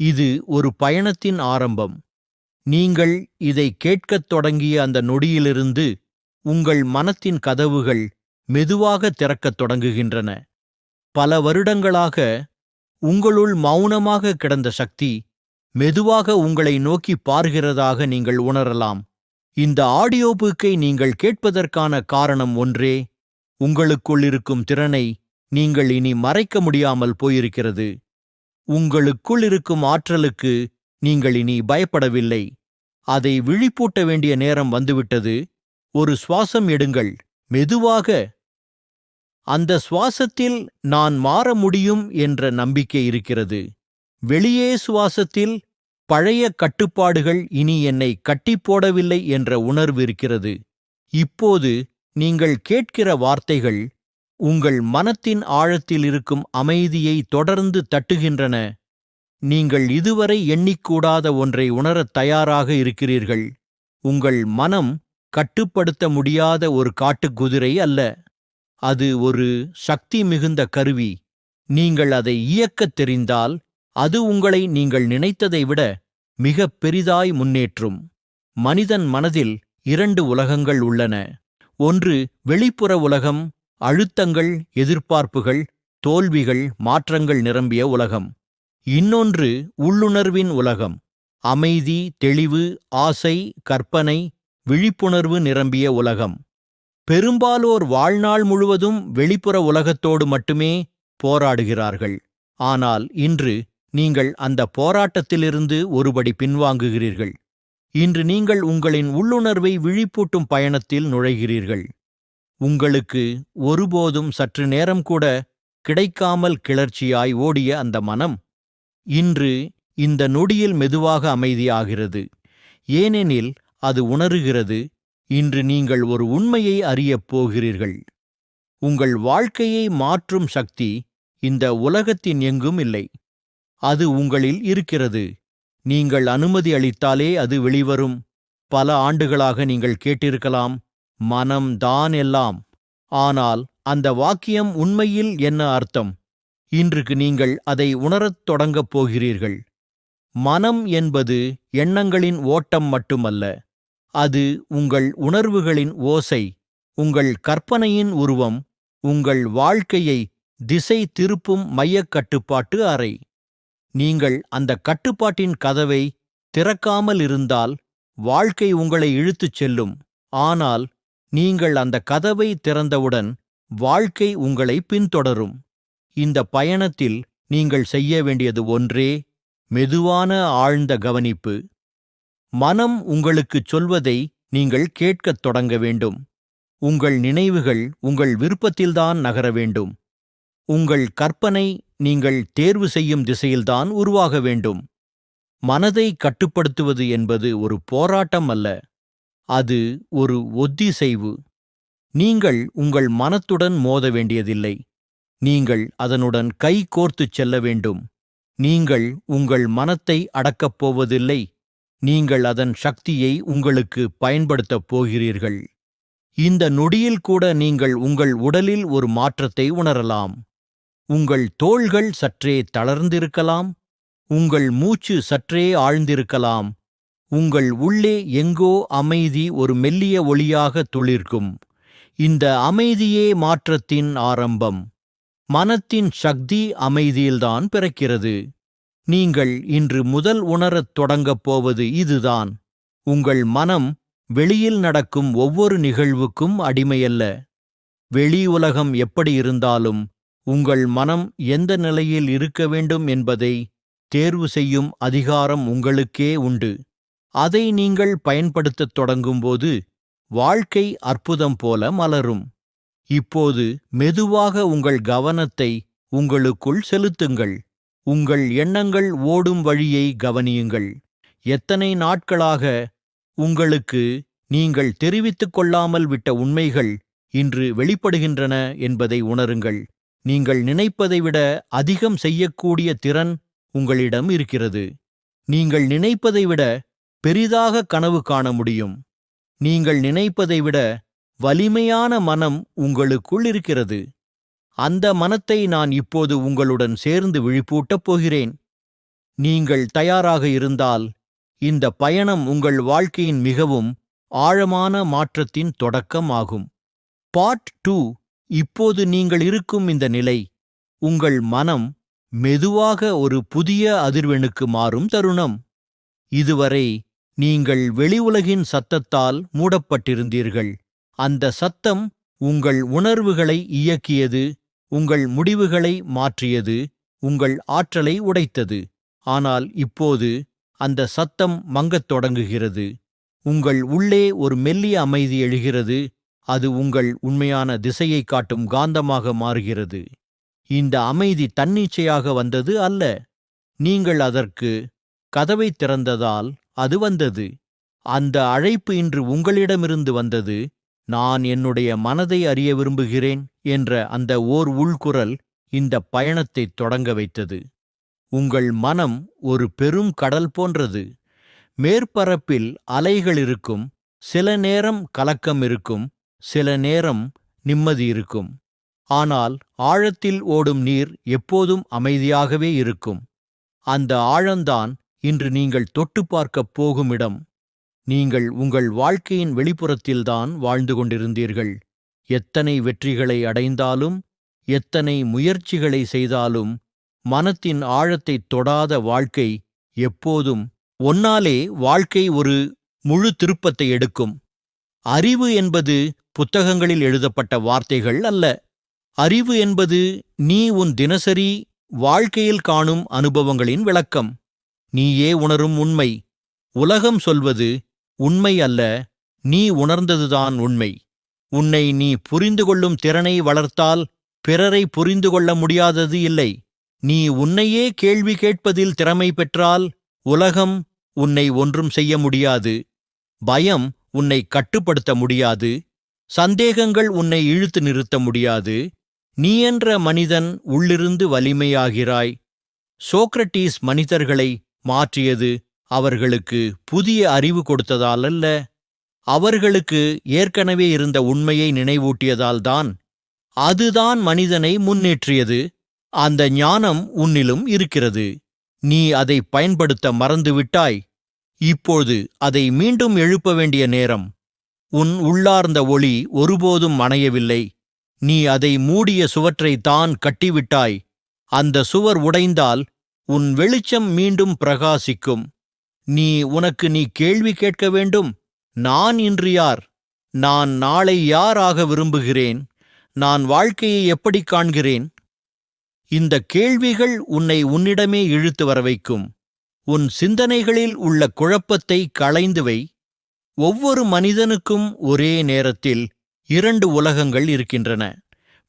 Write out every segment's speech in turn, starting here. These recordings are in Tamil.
இது ஒரு பயணத்தின் ஆரம்பம். நீங்கள் இதை கேட்கத் தொடங்கிய அந்த நொடியிலிருந்து உங்கள் மனத்தின் கதவுகள் மெதுவாக திறக்கத் தொடங்குகின்றன. பல வருடங்களாக உங்களுள் மௌனமாக கிடந்த சக்தி மெதுவாக உங்களை நோக்கி பார்கிறதாக நீங்கள் உணரலாம். இந்த ஆடியோ புக்கை நீங்கள் கேட்பதற்கான காரணம் ஒன்றே உங்களுக்குள் இருக்கும் திறனை நீங்கள் இனி மறைக்க முடியாமல் போயிருக்கிறது. உங்களுக்குள் இருக்கும் ஆற்றலுக்கு நீங்கள் இனி பயப்படவில்லை. அதை விழிப்பூட்ட வேண்டிய நேரம் வந்துவிட்டது. ஒரு சுவாசம் எடுங்கள். மெதுவாக. அந்த சுவாசத்தில் நான் மாற முடியும் என்ற நம்பிக்கை இருக்கிறது. வெளியே சுவாசத்தில் பழைய கட்டுப்பாடுகள் இனி என்னை கட்டிப்போடவில்லை என்ற உணர்வு இருக்கிறது. இப்போது நீங்கள் கேட்கிற வார்த்தைகள் உங்கள் மனத்தின் ஆழத்தில் இருக்கும் அமைதியை தொடர்ந்து தட்டுகின்றன. நீங்கள் இதுவரை எண்ணிக்கூடாத ஒன்றை உணரத் தயாராக இருக்கிறீர்கள். உங்கள் மனம் கட்டுப்படுத்த முடியாத ஒரு காட்டுக்குதிரை அல்ல. அது ஒரு சக்தி மிகுந்த கருவி. நீங்கள் அதை இயக்கத் தெரிந்தால் அது உங்களை நீங்கள் நினைத்ததை விட மிகப் பெரிதாய் முன்னேற்றும். மனிதன் மனதில் இரண்டு உலகங்கள் உள்ளன. ஒன்று வெளிப்புற உலகம் அழுத்தங்கள் எதிர்பார்ப்புகள் தோல்விகள் மாற்றங்கள் நிரம்பிய உலகம். இன்னொன்று உள்ளுணர்வின் உலகம். அமைதி தெளிவு ஆசை கற்பனை விழிப்புணர்வு நிரம்பிய உலகம். பெரும்பாலோர் வாழ்நாள் முழுவதும் வெளிப்புற உலகத்தோடு மட்டுமே போராடுகிறார்கள். ஆனால் இன்று நீங்கள் அந்த போராட்டத்திலிருந்து ஒருபடி பின்வாங்குகிறீர்கள். இன்று நீங்கள் உங்களின் உள்ளுணர்வை விழிப்பூட்டும் பயணத்தில் நுழைகிறீர்கள். உங்களுக்கு ஒருபோதும் சற்று நேரம் கூட கிடைக்காமல் கிளர்ச்சியாய் ஓடிய அந்த மனம் இன்று இந்த நொடியில் மெதுவாக அமைதியாகிறது. ஏனெனில் அது உணருகிறது இன்று நீங்கள் ஒரு உண்மையை அறியப் போகிறீர்கள். உங்கள் வாழ்க்கையை மாற்றும் சக்தி இந்த உலகத்தின் எங்கும் இல்லை. அது உங்களில் இருக்கிறது. நீங்கள் அனுமதி அளித்தாலே அது வெளிவரும். பல ஆண்டுகளாக நீங்கள் கேட்டிருக்கலாம் மனம்தான் எல்லாம். ஆனால் அந்த வாக்கியம் உண்மையில் என்ன அர்த்தம்? இன்றுக்கு நீங்கள் அதை உணரத் தொடங்கப் போகிறீர்கள். மனம் என்பது எண்ணங்களின் ஓட்டம் மட்டுமல்ல. அது உங்கள் உணர்வுகளின் ஓசை உங்கள் கற்பனையின் உருவம் உங்கள் வாழ்க்கையை திசை திருப்பும் மையக் கட்டுப்பாட்டு அறை. நீங்கள் அந்த கட்டுப்பாட்டின் கதவை திறக்காமல் இருந்தால் வாழ்க்கை உங்களை இழுத்துச் செல்லும். ஆனால் நீங்கள் அந்த கதவை திறந்தவுடன் வாழ்க்கை உங்களை பின்தொடரும். இந்த பயணத்தில் நீங்கள் செய்ய வேண்டியது ஒன்றே மெதுவான ஆழ்ந்த கவனிப்பு. மனம் உங்களுக்குச் சொல்வதை நீங்கள் கேட்கத் தொடங்க வேண்டும். உங்கள் நினைவுகள் உங்கள் விருப்பத்தில்தான் நகர வேண்டும். உங்கள் கற்பனை நீங்கள் தேர்வு செய்யும் திசையில்தான் உருவாக வேண்டும். மனதை கட்டுப்படுத்துவது என்பது ஒரு போராட்டம் அல்ல. அது ஒரு ஒத்திசைவு. நீங்கள் உங்கள் மனத்துடன் மோத வேண்டியதில்லை. நீங்கள் அதனுடன் கை கோர்த்துச் செல்ல வேண்டும். நீங்கள் உங்கள் மனத்தை அடக்கப் போவதில்லை. நீங்கள் அதன் சக்தியை உங்களுக்கு பயன்படுத்தப் போகிறீர்கள். இந்த நொடியில் கூட நீங்கள் உங்கள் உடலில் ஒரு மாற்றத்தை உணரலாம். உங்கள் தோள்கள் சற்றே தளர்ந்திருக்கலாம். உங்கள் மூச்சு சற்றே ஆழ்ந்திருக்கலாம். உங்கள் உள்ளே எங்கோ அமைதி ஒரு மெல்லிய ஒளியாக துளிர்க்கும். இந்த அமைதியே மாற்றத்தின் ஆரம்பம். மனத்தின் சக்தி அமைதியில்தான் பிறக்கிறது. நீங்கள் இன்று முதல் உணரத் தொடங்கப் போவது இதுதான். உங்கள் மனம் வெளியில் நடக்கும் ஒவ்வொரு நிகழ்வுக்கும் அடிமையல்ல. வெளி உலகம் எப்படி இருந்தாலும் உங்கள் மனம் எந்த நிலையில் இருக்க வேண்டும் என்பதை தேர்வு செய்யும் அதிகாரம் உங்களுக்கே உண்டு. அதை நீங்கள் பயன்படுத்தத் தொடங்கும்போது வாழ்க்கை அற்புதம் போல மலரும். இப்போது மெதுவாக உங்கள் கவனத்தை உங்களுக்குள் செலுத்துங்கள். உங்கள் எண்ணங்கள் ஓடும் வழியை கவனியுங்கள். எத்தனை நாட்களாக உங்களுக்கு நீங்கள் தெரிவித்துக் கொள்ளாமல் விட்ட உண்மைகள் இன்று வெளிப்படுகின்றன என்பதை உணருங்கள். நீங்கள் நினைப்பதை விட அதிகம் செய்யக்கூடிய திறன் உங்களிடம் இருக்கிறது. நீங்கள் நினைப்பதை விட பெரிதாக கனவு காண முடியும். நீங்கள் நினைப்பதை விட வலிமையான மனம் உங்களுக்குள் இருக்கிறது. அந்த மனத்தை நான் இப்போது உங்களுடன் சேர்ந்து விழிப்பூட்டப் போகிறேன். நீங்கள் தயாராக இருந்தால் இந்த பயணம் உங்கள் வாழ்க்கையின் மிகவும் ஆழமான மாற்றத்தின் தொடக்கம் ஆகும். Part two. இப்போது நீங்கள் இருக்கும் இந்த நிலை உங்கள் மனம் மெதுவாக ஒரு புதிய அதிர்வெண்ணுக்கு மாறும் தருணம். இதுவரை நீங்கள் வெளி உலகின் சத்தத்தால் மூடப்பட்டிருந்தீர்கள். அந்த சத்தம் உங்கள் உணர்வுகளை இயக்கியது உங்கள் முடிவுகளை மாற்றியது உங்கள் ஆற்றலை உடைத்தது. ஆனால் இப்போது அந்த சத்தம் மங்கத் தொடங்குகிறது. உங்கள் உள்ளே ஒரு மெல்லிய அமைதி எழுகிறது அது உங்கள் உண்மையான திசையை காட்டும் காந்தமாக மாறுகிறது. இந்த அமைதி தன்னிச்சையாக வந்தது அல்ல. நீங்கள் அதற்கு கதவை திறந்ததால் அது வந்தது. அந்த அழைப்பு இன்று உங்களிடமிருந்து வந்தது. நான் என்னுடைய மனதை அறிய விரும்புகிறேன் என்ற அந்த ஓர் உள்குரல் இந்த பயணத்தைத் தொடங்க வைத்தது. உங்கள் மனம் ஒரு பெரும் கடல் போன்றது. மேற்பரப்பில் அலைகள் இருக்கும். சில நேரம் கலக்கம் இருக்கும். சில நேரம் நிம்மதி இருக்கும். ஆனால் ஆழத்தில் ஓடும் நீர் எப்போதும் அமைதியாகவே இருக்கும். அந்த ஆழந்தான் இன்று நீங்கள் தொட்டு பார்க்கப் போகும் இடம். நீங்கள் உங்கள் வாழ்க்கையின் வெளிப்புறத்தில்தான் வாழ்ந்து கொண்டிருந்தீர்கள். எத்தனை வெற்றிகளை அடைந்தாலும் எத்தனை முயற்சிகளை செய்தாலும் மனத்தின் ஆழத்தைத் தொடாத வாழ்க்கை எப்போதும் ஒன்னாலே வாழ்க்கை ஒரு முழு திருப்பத்தை எடுக்கும். அறிவு என்பது புத்தகங்களில் எழுதப்பட்ட வார்த்தைகள் அல்ல. அறிவு என்பது நீ உன் தினசரி வாழ்க்கையில் காணும் அனுபவங்களின் விளக்கம். நீயே உணரும் உண்மை. உலகம் சொல்வது உண்மை அல்ல நீ உணர்ந்ததுதான் உண்மை. உன்னை நீ புரிந்து கொள்ளும் திறனை வளர்த்தால் பிறரை புரிந்து கொள்ள முடியாதது இல்லை. நீ உன்னையே கேள்வி கேட்பதில் திறமை பெற்றால் உலகம் உன்னை ஒன்றும் செய்ய முடியாது. பயம் உன்னை கட்டுப்படுத்த முடியாது. சந்தேகங்கள் உன்னை இழுத்து நிறுத்த முடியாது. நீ என்ற மனிதன் உள்ளிருந்து வலிமையாகிறாய். சோக்ரட்டீஸ் மனிதர்களை மாற்றியது அவர்களுக்கு புதிய அறிவு கொடுத்ததால் அல்ல அவர்களுக்கு ஏற்கனவே இருந்த உண்மையை நினைவூட்டியதால்தான் அதுதான் மனிதனை முன்னேற்றியது. அந்த ஞானம் உன்னிலும் இருக்கிறது. நீ அதை பயன்படுத்த மறந்துவிட்டாய். இப்போது அதை மீண்டும் எழுப்ப வேண்டிய நேரம். உன் உள்ளார்ந்த ஒளி ஒருபோதும் அணையவில்லை. நீ அதை மூடிய சுவற்றை தான் கட்டிவிட்டாய். அந்த சுவர் உடைந்தால் உன் வெளிச்சம் மீண்டும் பிரகாசிக்கும். நீ உனக்கு நீ கேள்வி கேட்க வேண்டும். நான் இன்று யார்? நான் நாளை யார் ஆக விரும்புகிறேன்? நான் வாழ்க்கையை எப்படி காண்கிறேன்? இந்த கேள்விகள் உன்னை உன்னிடமே இழுத்து வர வைக்கும் உன் சிந்தனைகளில் உள்ள குழப்பத்தை களைந்து வை. ஒவ்வொரு மனிதனுக்கும் ஒரே நேரத்தில் இரண்டு உலகங்கள் இருக்கின்றன.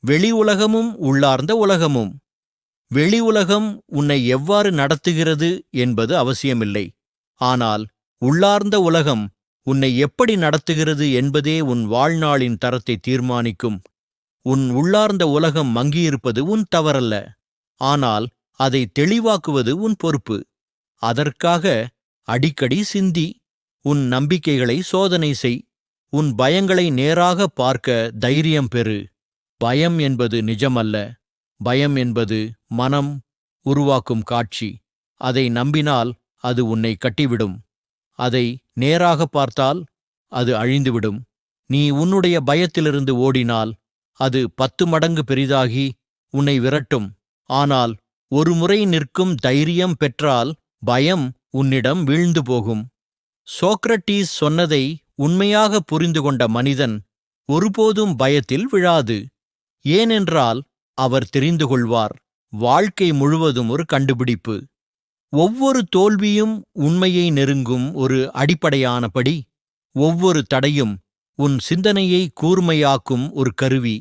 வெளி உலகமும் உள்ளார்ந்த உலகமும். வெளி உலகம் உன்னை எவ்வாறு நடத்துகிறது என்பது அவசியமில்லை. ஆனால் உள்ளார்ந்த உலகம் உன்னை எப்படி நடத்துகிறது என்பதே உன் வாழ்நாளின் தரத்தை தீர்மானிக்கும். உன் உள்ளார்ந்த உலகம் மங்கியிருப்பது உன் தவறல்ல. ஆனால் அதை தெளிவாக்குவது உன் பொறுப்பு. அதற்காக அடிக்கடி சிந்தி உன் நம்பிக்கைகளை சோதனை செய். உன் பயங்களை நேராக பார்க்க தைரியம் பெறு. பயம் என்பது நிஜமல்ல. பயம் என்பது மனம் உருவாக்கும் காட்சி. அதை நம்பினால் அது உன்னை கட்டிவிடும். அதை நேராக பார்த்தால் அது அழிந்துவிடும். நீ உன்னுடைய பயத்திலிருந்து ஓடினால் அது பத்து மடங்கு பெரிதாகி உன்னை விரட்டும். ஆனால் ஒரு முறை நிற்கும் தைரியம் பெற்றால் பயம் உன்னிடம் வீழ்ந்து போகும். சோக்ரட்டீஸ் சொன்னதை உண்மையாக புரிந்து கொண்ட மனிதன் ஒருபோதும் பயத்தில் விழாது. ஏனென்றால் அவர் தெரிந்து கொள்வார் வாழ்க்கை முழுவதும் ஒரு கண்டுபிடிப்பு. ஒவ்வொரு தோல்வியும் உண்மையை நெருங்கும் ஒரு அடிப்படையானபடி ஒவ்வொரு தடையும் உன் சிந்தனையை கூர்மையாக்கும் ஒரு கருவி.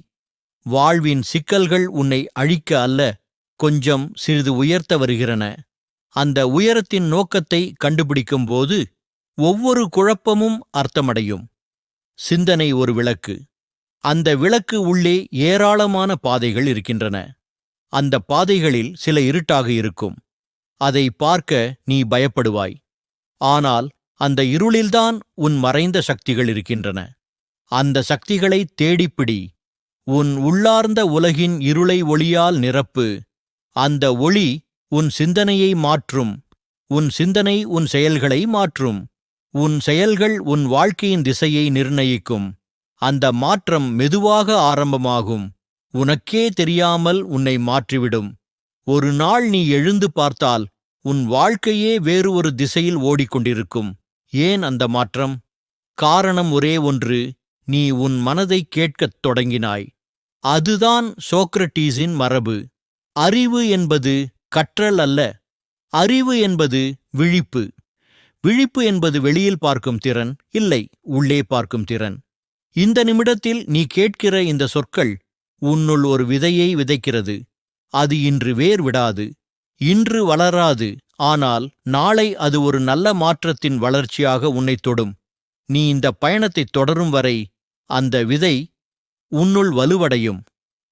வாழ்வின் சிக்கல்கள் உன்னை அழிக்க அல்ல கொஞ்சம் சிறிது உயர்த்த வருகிறன. அந்த உயரத்தின் நோக்கத்தை கண்டுபிடிக்கும்போது ஒவ்வொரு குழப்பமும் அர்த்தமடையும். சிந்தனை ஒரு விளக்கு. அந்த விளக்கு உள்ளே ஏராளமான பாதைகள் இருக்கின்றன. அந்த பாதைகளில் சில இருட்டாக இருக்கும். அதை பார்க்க நீ பயப்படுவாய். ஆனால் அந்த இருளில்தான் உன் மறைந்த சக்திகள் இருக்கின்றன. அந்த சக்திகளை தேடிப்பிடி உன் உள்ளார்ந்த உலகின் இருளை ஒளியால் நிரப்பு. அந்த ஒளி உன் சிந்தனையை மாற்றும். உன் சிந்தனை உன் செயல்களை மாற்றும். உன் செயல்கள் உன் வாழ்க்கையின் திசையை நிர்ணயிக்கும். அந்த மாற்றம் மெதுவாக ஆரம்பமாகும். உனக்கே தெரியாமல் உன்னை மாற்றிவிடும். ஒரு நாள் நீ எழுந்து பார்த்தால் உன் வாழ்க்கையே வேறு ஒரு திசையில் ஓடிக்கொண்டிருக்கும். ஏன் அந்த மாற்றம்? காரணம் ஒரே ஒன்று நீ உன் மனதை கேட்கத் தொடங்கினாய். அதுதான் சோக்ரட்டீஸின் மரபு. அறிவு என்பது கற்றல் அல்ல. அறிவு என்பது விழிப்பு. விழிப்பு என்பது வெளியில் பார்க்கும் திறன் இல்லை உள்ளே பார்க்கும் திறன். இந்த நிமிடத்தில் நீ கேட்கிற இந்த சொற்கள் உன்னுள் ஒரு விதையை விதைக்கிறது. அது இன்று வேர் விடாது. இன்று வளராது. ஆனால் நாளை அது ஒரு நல்ல மாற்றத்தின் வளர்ச்சியாக உன்னைத் தொடும். நீ இந்த பயணத்தைத் தொடரும் வரை அந்த விதை உன்னுள் வலுவடையும்.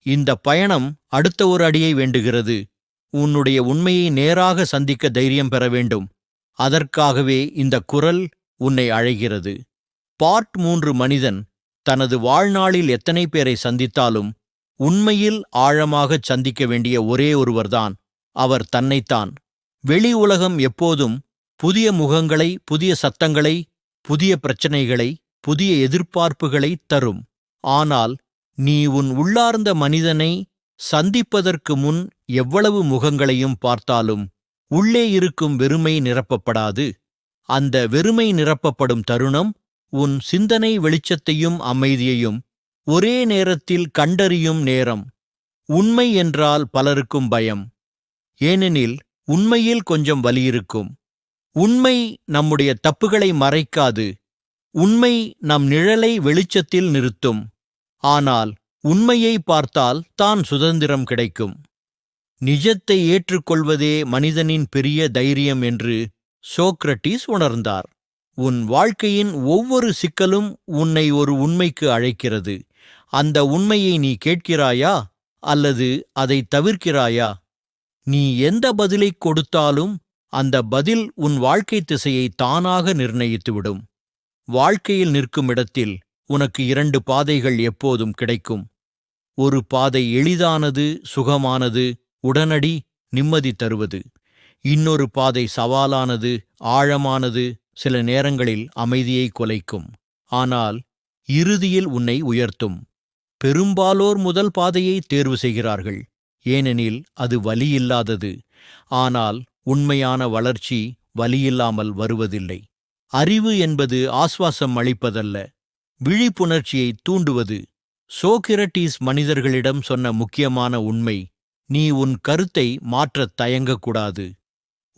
இந்த பயணம் அடுத்த ஒரு அடியை வேண்டுகிறது. உன்னுடைய உண்மையை நேராக சந்திக்க தைரியம் பெற வேண்டும். அதற்காகவே இந்த குரல் உன்னை அழைகிறது. பார்ட் மூன்று மனிதன் தனது வாழ்நாளில் எத்தனை பேரை சந்தித்தாலும் உண்மையில் ஆழமாகச் சந்திக்க வேண்டிய ஒரே ஒருவர்தான் அவர் தன்னைத்தான். வெளி உலகம் எப்போதும் புதிய முகங்களை புதிய சத்தங்களை புதிய பிரச்சனைகளை புதிய எதிர்பார்ப்புகளை தரும். ஆனால் நீ உன் உள்ளார்ந்த மனிதனை சந்திப்பதற்கு முன் எவ்வளவு முகங்களையும் பார்த்தாலும் உள்ளே இருக்கும் வெறுமை நிரப்பப்படாது. அந்த வெறுமை நிரப்பப்படும் தருணம் உன் சிந்தனை வெளிச்சத்தையும் அமைதியையும் ஒரே நேரத்தில் கண்டறியும் நேரம். உண்மை என்றால் பலருக்கும் பயம். ஏனெனில் உண்மையில் கொஞ்சம் வலி இருக்கும். உண்மை நம்முடைய தப்புகளை மறைக்காது. உண்மை நம் நிழலை வெளிச்சத்தில் நிறுத்தும். ஆனால் உண்மையை பார்த்தால் தான் சுதந்திரம் கிடைக்கும். நிஜத்தை ஏற்றுக்கொள்வதே மனிதனின் பெரிய தைரியம் என்று சோக்ரட்டிஸ் உணர்ந்தார். உன் வாழ்க்கையின் ஒவ்வொரு சிக்கலும் உன்னை ஒரு உண்மைக்கு அழைக்கிறது. அந்த உண்மையை நீ கேட்கிறாயா? அல்லது அதை தவிர்க்கிறாயா? நீ எந்த பதிலைக் கொடுத்தாலும் அந்த பதில் உன் வாழ்க்கை திசையை தானாக நிர்ணயித்துவிடும். வாழ்க்கையில் நிற்கும் இடத்தில் உனக்கு இரண்டு பாதைகள் எப்போதும் கிடைக்கும். ஒரு பாதை எளிதானது சுகமானது உடனடி நிம்மதி தருவது. இன்னொரு பாதை சவாலானது ஆழமானது சில நேரங்களில் அமைதியை கொலைக்கும். ஆனால் இறுதியில் உன்னை உயர்த்தும். பெரும்பாலோர் முதல் பாதையை தேர்வு செய்கிறார்கள். ஏனெனில் அது வலியில்லாதது. ஆனால் உண்மையான வளர்ச்சி வலியில்லாமல் வருவதில்லை. அறிவு என்பது ஆஸ்வாசம் அளிப்பதல்ல. விழிப்புணர்ச்சியை தூண்டுவது. சோக்கிரட்டீஸ் மனிதர்களிடம் சொன்ன முக்கியமான உண்மை நீ உன் கருத்தை மாற்றத் தயங்கக்கூடாது.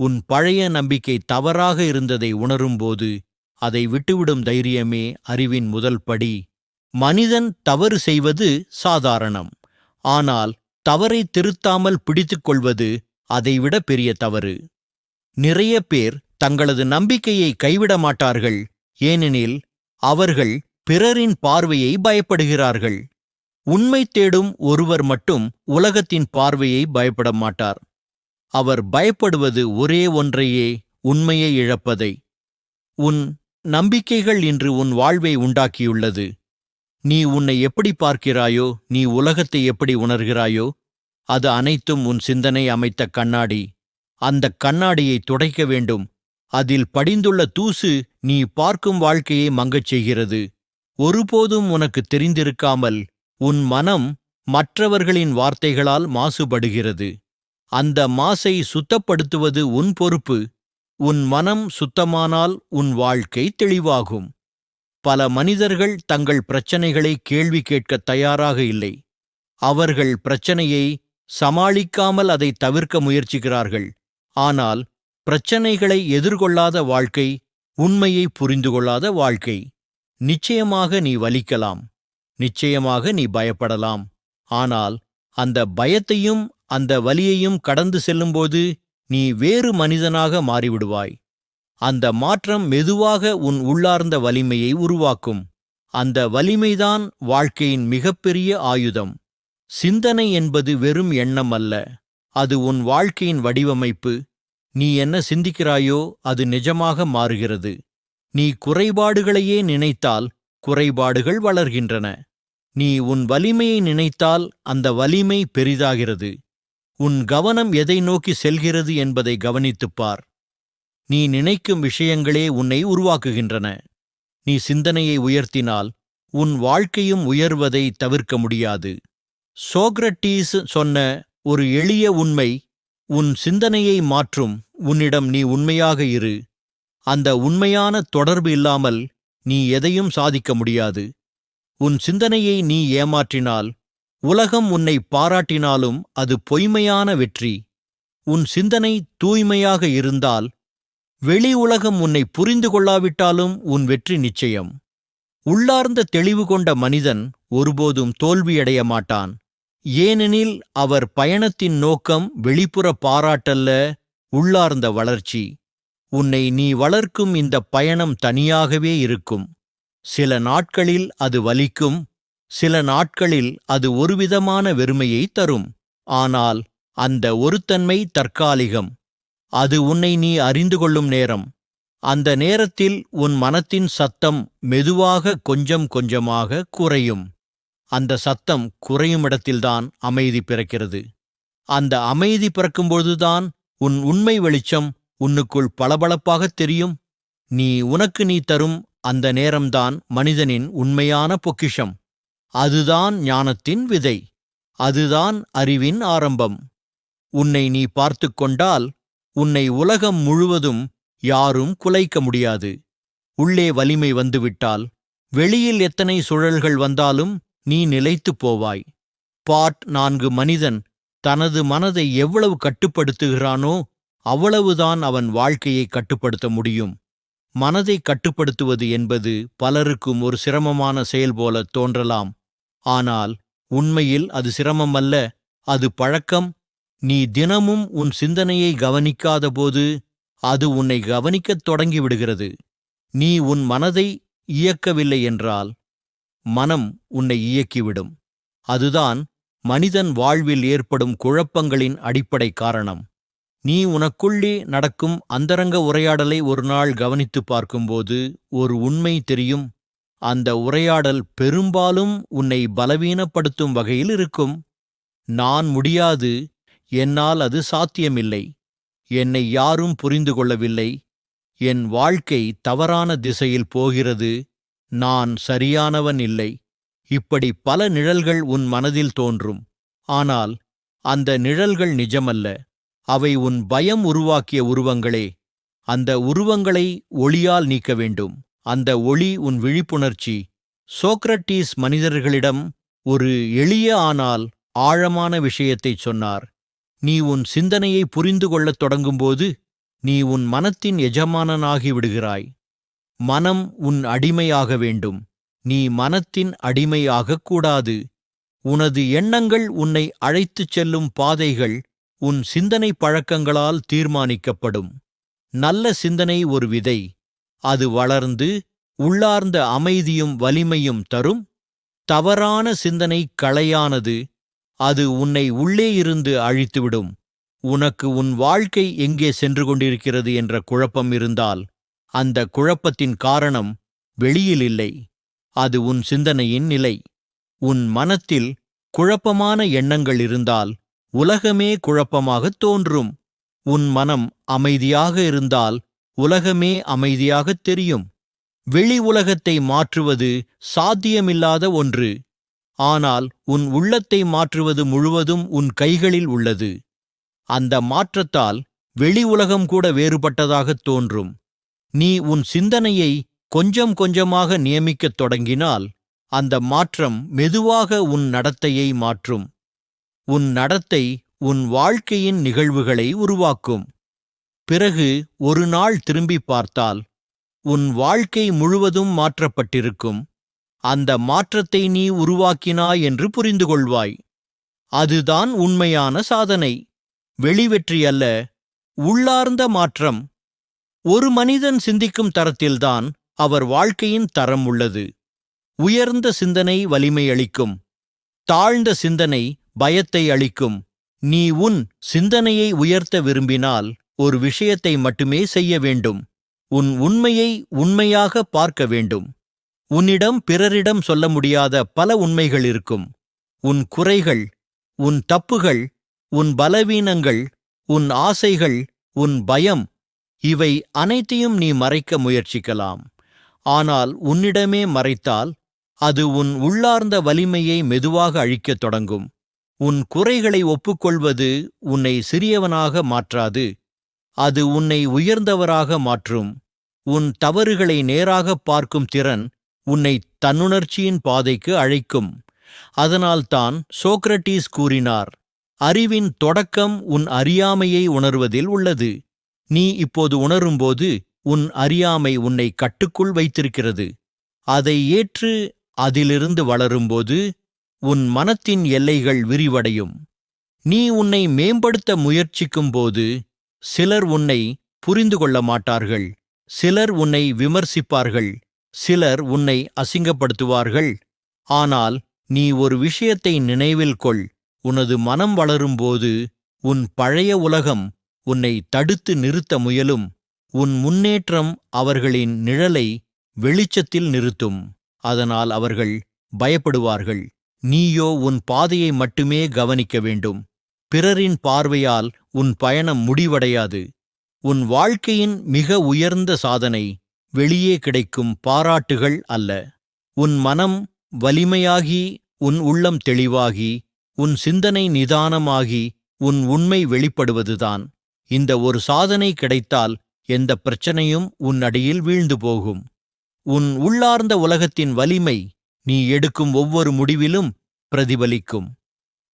உன் பழைய நம்பிக்கை தவறாக இருந்ததை உணரும்போது அதை விட்டுவிடும் தைரியமே அறிவின் முதல் படி. மனிதன் தவறு செய்வது சாதாரணம். ஆனால் தவறை திருத்தாமல் பிடித்துக் கொள்வது அதைவிட பெரிய தவறு. நிறைய பேர் தங்களது நம்பிக்கையை கைவிட மாட்டார்கள். ஏனெனில் அவர்கள் பிறரின் பார்வையை பயப்படுகிறார்கள். உண்மை தேடும் ஒருவர் மட்டும் உலகத்தின் பார்வையை பயப்பட மாட்டார். அவர் பயப்படுவது ஒரே ஒன்றையே உண்மையை இழப்பதை. உன் நம்பிக்கைகள் இன்று உன் வாழ்வை உண்டாக்கியுள்ளது. நீ உன்னை எப்படி பார்க்கிறாயோ நீ உலகத்தை எப்படி உணர்கிறாயோ அது அனைத்தும் உன் சிந்தனை அமைத்த கண்ணாடி. அந்தக் கண்ணாடியை துடைக்க வேண்டும். அதில் படிந்துள்ள தூசு நீ பார்க்கும் வாழ்க்கையை மங்கச் செய்கிறது. ஒருபோதும் உனக்கு தெரிந்திருக்காமல் உன் மனம் மற்றவர்களின் வார்த்தைகளால் மாசுபடுகிறது. அந்த மாசை சுத்தப்படுத்துவது உன் பொறுப்பு. உன் மனம் சுத்தமானால் உன் வாழ்க்கை தெளிவாகும். பல மனிதர்கள் தங்கள் பிரச்சனைகளை கேள்வி கேட்க தயாராக இல்லை. அவர்கள் பிரச்சனையை சமாளிக்காமல் அதை தவிர்க்க முயற்சிக்கிறார்கள். ஆனால் பிரச்சனைகளை எதிர்கொள்ளாத வாழ்க்கை உண்மையை புரிந்து கொள்ளாத வாழ்க்கை. நிச்சயமாக நீ வலிக்கலாம். நிச்சயமாக நீ பயப்படலாம். ஆனால் அந்த பயத்தையும் அந்த வலியையும் கடந்து செல்லும்போது நீ வேறு மனிதனாக மாறிவிடுவாய். அந்த மாற்றம் மெதுவாக உன் உள்ளார்ந்த வலிமையை உருவாக்கும். அந்த வலிமைதான் வாழ்க்கையின் மிகப்பெரிய ஆயுதம். சிந்தனை என்பது வெறும் எண்ணம் அல்ல. அது உன் வாழ்க்கையின் வடிவமைப்பு. நீ என்ன சிந்திக்கிறாயோ அது நிஜமாக மாறுகிறது. நீ குறைபாடுகளையே நினைத்தால் குறைபாடுகள் வளர்கின்றன. நீ உன் வலிமையை நினைத்தால் அந்த வலிமை பெரிதாகிறது. உன் கவனம் எதை நோக்கி செல்கிறது என்பதை கவனித்துப் பார் நீ நினைக்கும் விஷயங்களே உன்னை உருவாக்குகின்றன. நீ சிந்தனையை உயர்த்தினால் உன் வாழ்க்கையும் உயர்வதை தவிர்க்க முடியாது. சோக்ரட்டீஸ் சொன்ன ஒரு எளிய உண்மை உன் சிந்தனையை மாற்றும் உன்னிடம் நீ உண்மையாக இரு. அந்த உண்மையான தொடர்பு இல்லாமல் நீ எதையும் சாதிக்க முடியாது. உன் சிந்தனையை நீ ஏமாற்றினால் உலகம் உன்னை பாராட்டினாலும் அது பொய்மையான வெற்றி. உன் சிந்தனை தூய்மையாக இருந்தால் வெளி உலகம் உன்னை புரிந்து கொள்ளாவிட்டாலும் உன் வெற்றி நிச்சயம். உள்ளார்ந்த தெளிவு கொண்ட மனிதன் ஒருபோதும் தோல்வியடைய மாட்டான். ஏனெனில் அவர் பயணத்தின் நோக்கம் வெளிப்புற பாராட்டல்ல உள்ளார்ந்த வளர்ச்சி. உன்னை நீ வளர்க்கும் இந்த பயணம் தனியாகவே இருக்கும். சில நாட்களில் அது வலிக்கும் சில நாட்களில் அது ஒருவிதமான வெறுமையை தரும். ஆனால் அந்த ஒருத்தன்மை தற்காலிகம். அது உன்னை நீ அறிந்து கொள்ளும் நேரம். அந்த நேரத்தில் உன் மனத்தின் சத்தம் மெதுவாக கொஞ்சம் கொஞ்சமாக குறையும். அந்த சத்தம் குறையும் இடத்தில்தான் அமைதி பிறக்கிறது. அந்த அமைதி பிறக்கும்பொழுதுதான் உன் உண்மை வெளிச்சம் உன்னுக்குள் பளபளப்பாகத் தெரியும். நீ உனக்கு நீ தரும் அந்த நேரம்தான் மனிதனின் உண்மையான பொக்கிஷம். அதுதான் ஞானத்தின் விதை. அதுதான் அறிவின் ஆரம்பம். உன்னை நீ பார்த்துக் கொண்டால் உன்னை உலகம் முழுவதும் யாரும் குலைக்க முடியாது. உள்ளே வலிமை வந்துவிட்டால் வெளியில் எத்தனை சுழல்கள் வந்தாலும் நீ நிலைத்துப் போவாய். பாட் நான்கு மனிதன் தனது மனதை எவ்வளவு கட்டுப்படுத்துகிறானோ அவ்வளவுதான் அவன் வாழ்க்கையை கட்டுப்படுத்த முடியும். மனதை கட்டுப்படுத்துவது என்பது பலருக்கும் ஒரு சிரமமான செயல் போல தோன்றலாம். ஆனால் உண்மையில் அது சிரமம் அல்ல அது பழக்கம். நீ தினமும் உன் சிந்தனையை கவனிக்காதபோது அது உன்னை கவனிக்கத் தொடங்கிவிடுகிறது. நீ உன் மனதை இயக்கவில்லை என்றால் மனம் உன்னை இயக்கிவிடும். அதுதான் மனிதன் வாழ்வில் ஏற்படும் குழப்பங்களின் அடிப்படை காரணம். நீ உனக்குள்ளே நடக்கும் அந்தரங்க உரையாடலை ஒரு நாள் கவனித்துப் பார்க்கும்போது ஒரு உண்மை தெரியும். அந்த உரையாடல் பெரும்பாலும் உன்னை பலவீனப்படுத்தும் வகையில் இருக்கும். நான் முடியாது. என்னால் அது சாத்தியமில்லை. என்னை யாரும் புரிந்து கொள்ளவில்லை. என் வாழ்க்கை தவறான திசையில் போகிறது. நான் சரியானவன் இல்லை. இப்படி பல நிழல்கள் உன் மனதில் தோன்றும். ஆனால் அந்த நிழல்கள் நிஜமல்ல. அவை உன் பயம் உருவாக்கிய உருவங்களே. அந்த உருவங்களை ஒளியால் நீக்க வேண்டும். அந்த ஒளி உன் விழிப்புணர்ச்சி. சோக்ரட்டீஸ் மனிதர்களிடம் ஒரு எளிய ஆனால் ஆழமான விஷயத்தைச் சொன்னார். நீ உன் சிந்தனையை புரிந்து கொள்ளத் தொடங்கும்போது நீ உன் மனத்தின் எஜமானனாகி விடுகிறாய். மனம் உன் அடிமையாக வேண்டும். நீ மனத்தின் அடிமையாகக் கூடாது. உனது எண்ணங்கள் உன்னை அழைத்துச் செல்லும் பாதைகள் உன் சிந்தனை பழக்கங்களால் தீர்மானிக்கப்படும். நல்ல சிந்தனை ஒரு விதை. அது வளர்ந்து உள்ளார்ந்த அமைதியும் வலிமையும் தரும். தவறான சிந்தனை களையானது. அது உன்னை உள்ளே இருந்து அழித்துவிடும். உனக்கு உன் வாழ்க்கை எங்கே சென்று கொண்டிருக்கிறது என்ற குழப்பம் இருந்தால் அந்த குழப்பத்தின் காரணம் வெளியில் இல்லை. அது உன் சிந்தனையின் நிலை. உன் மனத்தில் குழப்பமான எண்ணங்கள் இருந்தால் உலகமே குழப்பமாகத் தோன்றும். உன் மனம் அமைதியாக இருந்தால் உலகமே அமைதியாகத் தெரியும். வெளி உலகத்தை மாற்றுவது சாத்தியமில்லாத ஒன்று. ஆனால் உன் உள்ளத்தை மாற்றுவது முழுவதும் உன் கைகளில் உள்ளது. அந்த மாற்றத்தால் வெளி உலகம் கூட வேறுபட்டதாகத் தோன்றும். நீ உன் சிந்தனையை கொஞ்சம் கொஞ்சமாக நியமிக்கத் தொடங்கினால் அந்த மாற்றம் மெதுவாக உன் நடத்தையை மாற்றும். உன் நடத்தை உன் வாழ்க்கையின் நிகழ்வுகளை உருவாக்கும். பிறகு ஒரு நாள் திரும்பிப் பார்த்தால் உன் வாழ்க்கை முழுவதும் மாற்றப்பட்டிருக்கும். அந்த மாற்றத்தை நீ உருவாக்கினாய் என்று புரிந்து கொள்வாய். அதுதான் உண்மையான சாதனை. வெளிவெற்றி அல்ல உள்ளார்ந்த மாற்றம். ஒரு மனிதன் சிந்திக்கும் தரத்தில்தான் அவர் வாழ்க்கையின் தரம் உள்ளது. உயர்ந்த சிந்தனை வலிமை அளிக்கும். தாழ்ந்த சிந்தனை பயத்தை அளிக்கும். நீ உன் சிந்தனையை உயர்த்த விரும்பினால் ஒரு விஷயத்தை மட்டுமே செய்ய வேண்டும். உன் உண்மையை உண்மையாக பார்க்க வேண்டும். உன்னிடம் பிறரிடம் சொல்ல முடியாத பல உண்மைகள் இருக்கும். உன் குறைகள் உன் தப்புகள் உன் பலவீனங்கள் உன் ஆசைகள் உன் பயம் இவை அனைத்தையும் நீ மறைக்க முயற்சிக்கலாம். ஆனால் உன்னிடமே மறைத்தால் அது உன் உள்ளார்ந்த வலிமையை மெதுவாக அழிக்கத் தொடங்கும். உன் குறைகளை ஒப்புக்கொள்வது உன்னை சிறியவனாக மாற்றாது. அது உன்னை உயர்ந்தவராக மாற்றும். உன் தவறுகளை நேராகப் பார்க்கும் திறன் உன்னை தன்னுணர்ச்சியின் பாதைக்கு அழைக்கும். அதனால்தான் சோக்ரட்டீஸ் கூறினார் அறிவின் தொடக்கம் உன் அறியாமையை உணர்வதில் உள்ளது. நீ இப்போது உணரும்போது உன் அறியாமை உன்னை கட்டுக்குள் வைத்திருக்கிறது. அதை ஏற்று அதிலிருந்து வளரும்போது உன் மனத்தின் எல்லைகள் விரிவடையும். நீ உன்னை மேம்படுத்த முயற்சிக்கும்போது சிலர் உன்னை புரிந்து கொள்ள மாட்டார்கள். சிலர் உன்னை விமர்சிப்பார்கள். சிலர் உன்னை அசிங்கப்படுத்துவார்கள். ஆனால் நீ ஒரு விஷயத்தை நினைவில் கொள். உனது மனம் வளரும்போது உன் பழைய உலகம் உன்னை தடுத்து நிறுத்த முயலும். உன் முன்னேற்றம் அவர்களின் நிழலை வெளிச்சத்தில் நிறுத்தும். அதனால் அவர்கள் பயப்படுவார்கள். நீயோ உன் பாதையை மட்டுமே கவனிக்க வேண்டும். பிறரின் பார்வையால் உன் பயணம் முடிவடையாது. உன் வாழ்க்கையின் மிக உயர்ந்த சாதனை வெளியே கிடைக்கும் பாராட்டுகள் அல்ல. உன் மனம் வலிமையாகி உன் உள்ளம் தெளிவாகி உன் சிந்தனை நிதானமாகி உன் உண்மை வெளிப்படுவதுதான். இந்த ஒரு சாதனை கிடைத்தால் எந்த பிரச்சனையும் உன் அடியில் வீழ்ந்து போகும். உன் உள்ளார்ந்த உலகத்தின் வலிமை நீ எடுக்கும் ஒவ்வொரு முடிவிலும் பிரதிபலிக்கும்.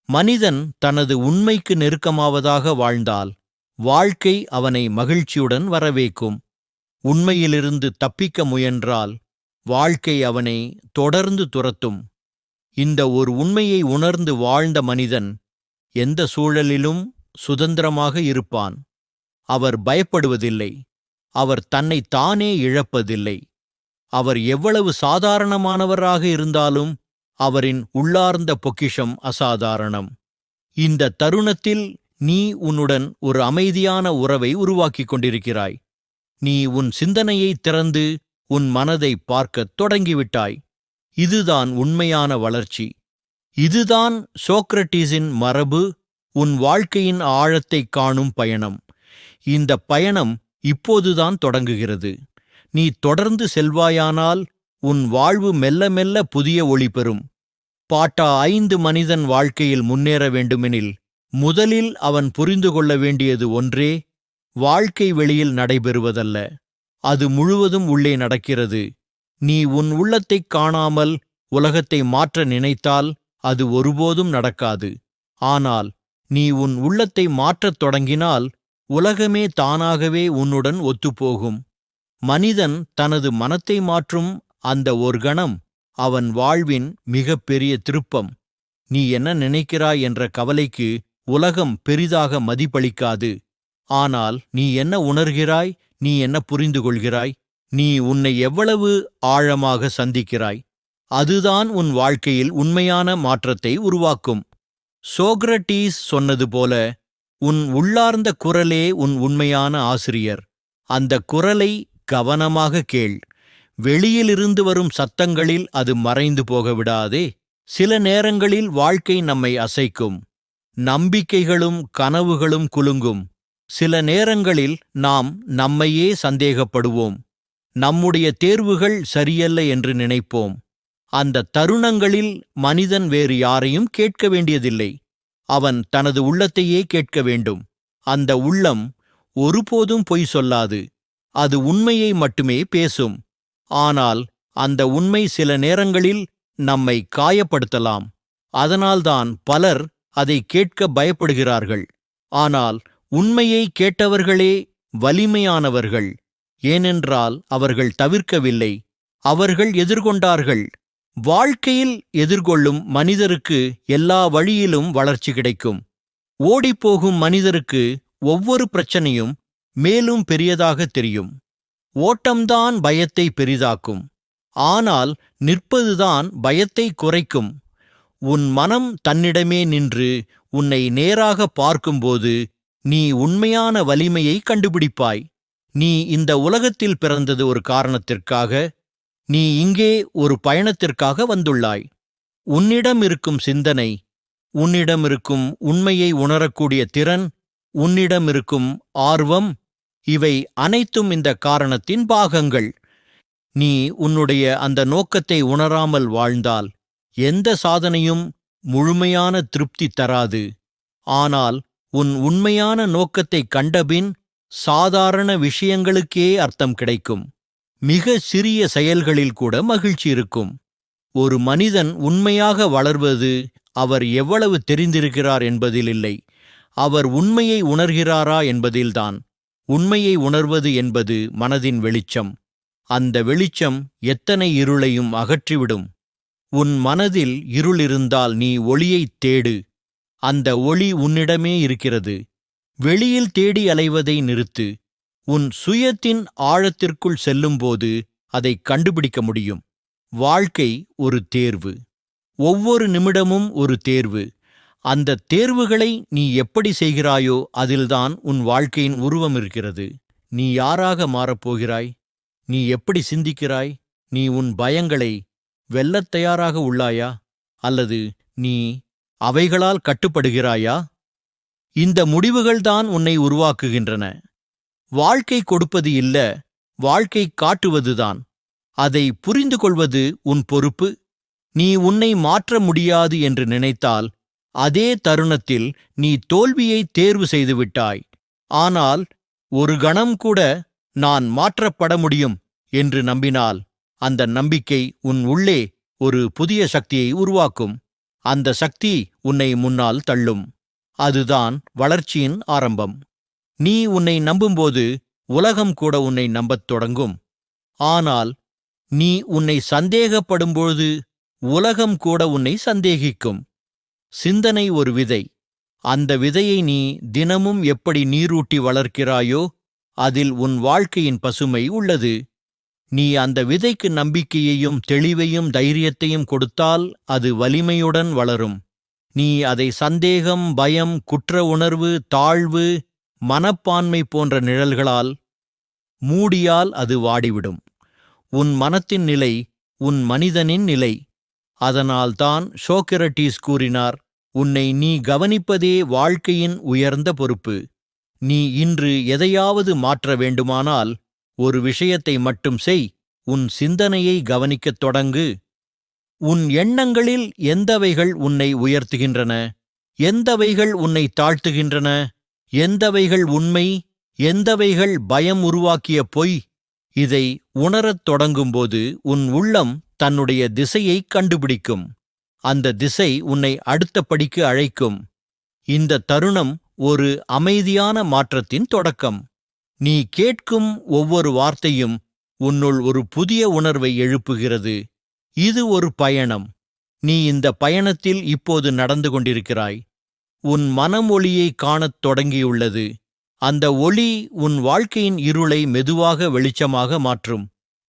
மனிதன் தனது உண்மைக்கு நெருக்கமாவதாக வாழ்ந்தால் வாழ்க்கை அவனை மகிழ்ச்சியுடன் வரவேக்கும் உண்மையிலிருந்து தப்பிக்க முயன்றால் வாழ்க்கை அவனை தொடர்ந்து துரத்தும். இந்த ஒரு உண்மையை உணர்ந்து வாழ்ந்த மனிதன் எந்த சூழலிலும் சுதந்திரமாக இருப்பான். அவர் பயப்படுவதில்லை. அவர் தன்னை தானே இழப்பதில்லை. அவர் எவ்வளவு சாதாரணமானவராக இருந்தாலும் அவரின் உள்ளார்ந்த பொக்கிஷம் அசாதாரணம். இந்த தருணத்தில் நீ உன்னுடன் ஒரு அமைதியான உறவை உருவாக்கிக் கொண்டிருக்கிறாய். நீ உன் சிந்தனையை திறந்து உன் மனதை பார்க்கத் தொடங்கிவிட்டாய். இதுதான் உண்மையான வளர்ச்சி. இதுதான் சோக்ரட்டீஸின் மரபு உன் வாழ்க்கையின் ஆழத்தைக் காணும் பயணம். இந்த பயணம் இப்போதுதான் தொடங்குகிறது. நீ தொடர்ந்து செல்வாயானால் உன் வாழ்வு மெல்ல மெல்ல புதிய ஒளி பெறும். பாட்டா ஐந்து மனிதன் வாழ்க்கையில் முன்னேற வேண்டுமெனில் முதலில் அவன் புரிந்து கொள்ள வேண்டியது ஒன்றே வாழ்க்கை வெளியில் நடைபெறுவதல்ல. அது முழுவதும் உள்ளே நடக்கிறது. நீ உன் உள்ளத்தைக் காணாமல் உலகத்தை மாற்ற நினைத்தால் அது ஒருபோதும் நடக்காது. ஆனால் நீ உன் உள்ளத்தை மாற்றத் தொடங்கினால் உலகமே தானாகவே உன்னுடன் ஒத்துப்போகும். மனிதன் தனது மனத்தை மாற்றும் அந்த ஒரு கணம் அவன் வாழ்வின் மிகப் பெரிய திருப்பம். நீ என்ன நினைக்கிறாய் என்ற கவலைக்கு உலகம் பெரிதாக மதிப்பளிக்காது. ஆனால் நீ என்ன உணர்கிறாய் நீ என்ன புரிந்து கொள்கிறாய் நீ உன்னை எவ்வளவு ஆழமாக சந்திக்கிறாய். அதுதான் உன் வாழ்க்கையில் உண்மையான மாற்றத்தை உருவாக்கும். சோக்ரட்டீஸ் சொன்னது போல உன் உள்ளார்ந்த குரலே உன் உண்மையான ஆசிரியர். அந்த குரலை கவனமாக கேள். வெளியிலிருந்து வரும் சத்தங்களில் அது மறைந்து போக விடாதே சில நேரங்களில் வாழ்க்கை நம்மை அசைக்கும். நம்பிக்கைகளும் கனவுகளும் குலுங்கும். சில நேரங்களில் நாம் நம்மையே சந்தேகப்படுவோம். நம்முடைய தேர்வுகள் சரியல்ல என்று நினைப்போம். அந்த தருணங்களில் மனிதன் வேறு யாரையும் கேட்க வேண்டியதில்லை. அவன் தனது உள்ளத்தையே கேட்க வேண்டும். அந்த உள்ளம் ஒருபோதும் பொய் சொல்லாது. அது உண்மையை மட்டுமே பேசும். ஆனால் அந்த உண்மை சில நேரங்களில் நம்மை காயப்படுத்தலாம். அதனால்தான் பலர் அதை கேட்க பயப்படுகிறார்கள். ஆனால் உண்மையை கேட்டவர்களே வலிமையானவர்கள். ஏனென்றால் அவர்கள் தவிர்க்கவில்லை. அவர்கள் எதிர்கொண்டார்கள். வாழ்க்கையில் எதிர்கொள்ளும் மனிதருக்கு எல்லா வழியிலும் வளர்ச்சி கிடைக்கும். ஓடிப்போகும் மனிதருக்கு ஒவ்வொரு பிரச்சனையும் மேலும் பெரியதாக தெரியும். ஓட்டம்தான் பயத்தை பெரிதாக்கும். ஆனால் நிற்பதுதான் பயத்தை குறைக்கும். உன் மனம் தன்னிடமே நின்று உன்னை நேராக பார்க்கும்போது நீ உண்மையான வலிமையை கண்டுபிடிப்பாய். நீ இந்த உலகத்தில் பிறந்தது ஒரு காரணத்திற்காக நீ இங்கே ஒரு பயணத்திற்காக வந்துள்ளாய். உன்னிடம் இருக்கும் சிந்தனை உன்னிடம் இருக்கும் உண்மையை உணரக்கூடிய திறன் உன்னிடம் இருக்கும் ஆர்வம் இவை அனைத்தும் இந்த காரணத்தின் பாகங்கள். நீ உன்னுடைய அந்த நோக்கத்தை உணராமல் வாழ்ந்தால் எந்த சாதனையும் முழுமையான திருப்தி தராது. ஆனால் உன் உண்மையான நோக்கத்தைக் கண்டபின் சாதாரண விஷயங்களுக்கே அர்த்தம் கிடைக்கும். மிக சிறிய செயல்களில் கூட மகிழ்ச்சி இருக்கும். ஒரு மனிதன் உண்மையாக வளர்வது அவர் எவ்வளவு தெரிந்திருக்கிறார் என்பதில் இல்லை. அவர் உண்மையை உணர்கிறாரா என்பதில்தான். உண்மையை உணர்வது என்பது மனதின் வெளிச்சம். அந்த வெளிச்சம் எத்தனை இருளையும் அகற்றிவிடும். உன் மனதில் இருள் இருந்தால் நீ ஒளியைத் தேடு. அந்த ஒளி உன்னிடமே இருக்கிறது. வெளியில் தேடி அலைவதை நிறுத்து. உன் சுயத்தின் ஆழத்திற்குள் செல்லும்போது அதை கண்டுபிடிக்க முடியும். வாழ்க்கை ஒரு தேர்வு. ஒவ்வொரு நிமிடமும் ஒரு தேர்வு. அந்த தேர்வுகளை நீ எப்படி செய்கிறாயோ அதில்தான் உன் வாழ்க்கையின் உருவம் இருக்கிறது. நீ யாராக மாறப்போகிறாய்? நீ எப்படி சிந்திக்கிறாய்? நீ உன் பயங்களை வெல்லத் தயாராக உள்ளாயா? அல்லது நீ அவைகளால் கட்டுப்படுகிறாயா? இந்த முடிவுகள்தான் உன்னை உருவாக்குகின்றன. வாழ்க்கை கொடுப்பது இல்ல வாழ்க்கை காட்டுவதுதான். அதை புரிந்து கொள்வது உன் பொறுப்பு. நீ உன்னை மாற்ற முடியாது என்று நினைத்தால் அதே தருணத்தில் நீ தோல்வியை தேர்வு செய்துவிட்டாய். ஆனால் ஒரு கணம் கூட நான் மாற்றப்பட முடியும் என்று நம்பினால் அந்த நம்பிக்கை உன் உள்ளே ஒரு புதிய சக்தியை உருவாக்கும். அந்த சக்தி உன்னை முன்னால் தள்ளும். அதுதான் வளர்ச்சியின் ஆரம்பம். நீ உன்னை நம்பும்போது உலகம் கூட உன்னை நம்பத் தொடங்கும். ஆனால் நீ உன்னை சந்தேகப்படும்பொழுது உலகம் கூட உன்னை சந்தேகிக்கும். சிந்தனை ஒரு விதை. அந்த விதையை நீ தினமும் எப்படி நீரூட்டி வளர்க்கிறாயோ அதில் உன் வாழ்க்கையின் பசுமை உள்ளது. நீ அந்த விதைக்கு நம்பிக்கையையும் தெளிவையும் தைரியத்தையும் கொடுத்தால் அது வலிமையுடன் வளரும். நீ அதை சந்தேகம் பயம் குற்ற உணர்வு தாழ்வு மனப்பான்மை போன்ற நிழல்களால் மூடியால் அது வாடிவிடும். உன் மனத்தின் நிலை உன் மனிதனின் நிலை. அதனால்தான் ஷோக்கிரட்டீஸ் கூறினார் உன்னை நீ கவனிப்பதே வாழ்க்கையின் உயர்ந்த பொறுப்பு. நீ இன்று எதையாவது மாற்ற வேண்டுமானால் ஒரு விஷயத்தை மட்டும் செய் உன் சிந்தனையை கவனிக்கத் தொடங்கு. உன் எண்ணங்களில் எந்தவைகள் உன்னை உயர்த்துகின்றன? எந்தவைகள் உன்னை தாழ்த்துகின்றன? எந்தவைகள் உண்மை? எந்தவைகள் பயம் உருவாக்கிய பொய்? இதை உணரத் தொடங்கும்போது உன் உள்ளம் தன்னுடைய திசையை கண்டுபிடிக்கும். அந்த திசை உன்னை அடுத்த படிக்கு அழைக்கும். இந்த தருணம் ஒரு அமைதியான மாற்றத்தின் தொடக்கம். நீ கேட்கும் ஒவ்வொரு வார்த்தையும் உன்னுள் ஒரு புதிய உணர்வை எழுப்புகிறது. இது ஒரு பயணம். நீ இந்த பயணத்தில் இப்போது நடந்து கொண்டிருக்கிறாய். உன் மனம் ஒளியை காணத் தொடங்கியுள்ளது. அந்த ஒளி உன் வாழ்க்கையின் இருளை மெதுவாக வெளிச்சமாக மாற்றும்.